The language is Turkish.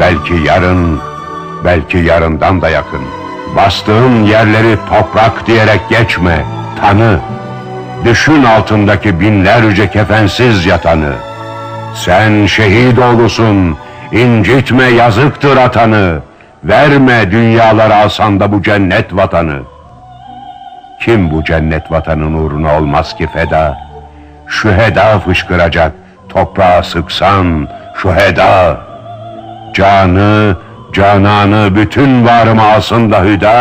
belki yarın, belki yarından da yakın. Bastığın yerleri toprak diyerek geçme, tanı. Düşün altındaki binlerce kefensiz yatanı. Sen şehit oğlusun, incitme yazıktır atanı. Verme dünyalara alsan da bu cennet vatanı. Kim bu cennet vatanın uğruna olmaz ki feda? Şu heda fışkıracak, toprağa sıksan şu heda. Canı, cananı bütün varımı alsın da hüda.